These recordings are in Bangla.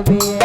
হবে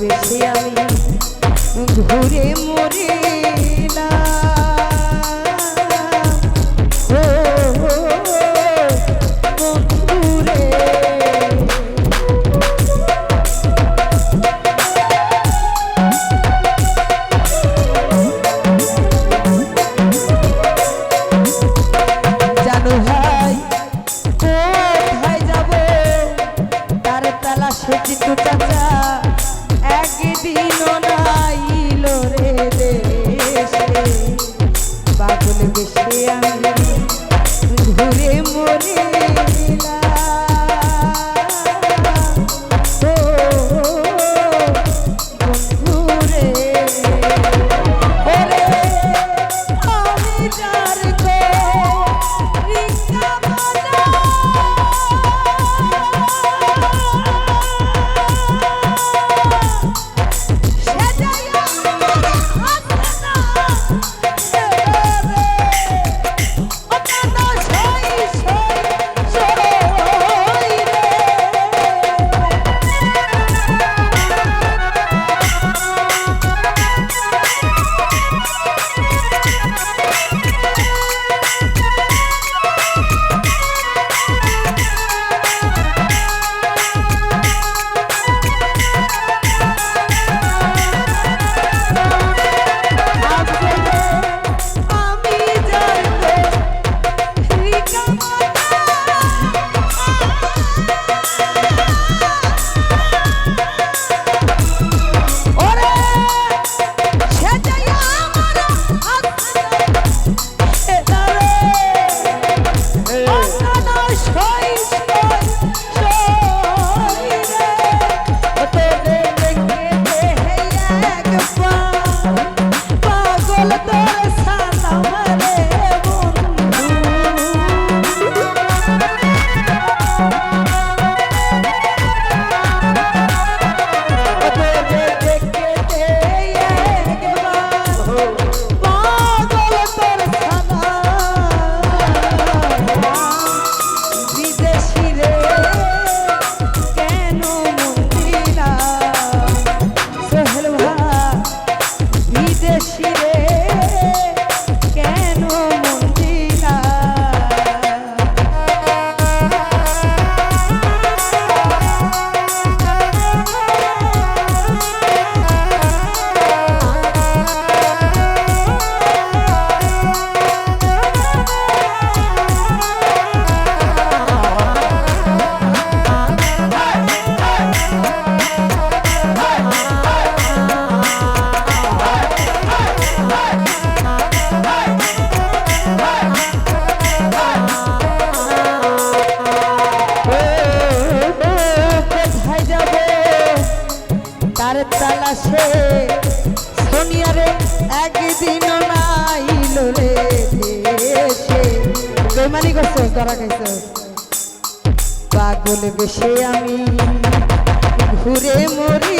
বেশি আমি ঘুরে মরিলাম ও বন্ধুরে জানো রে সোনিয়া রে একদিন নাই লোলে দেশে বেমানি করছ ধরা খাইছো? পাগল বেশে আমি, ঘুরে মরি।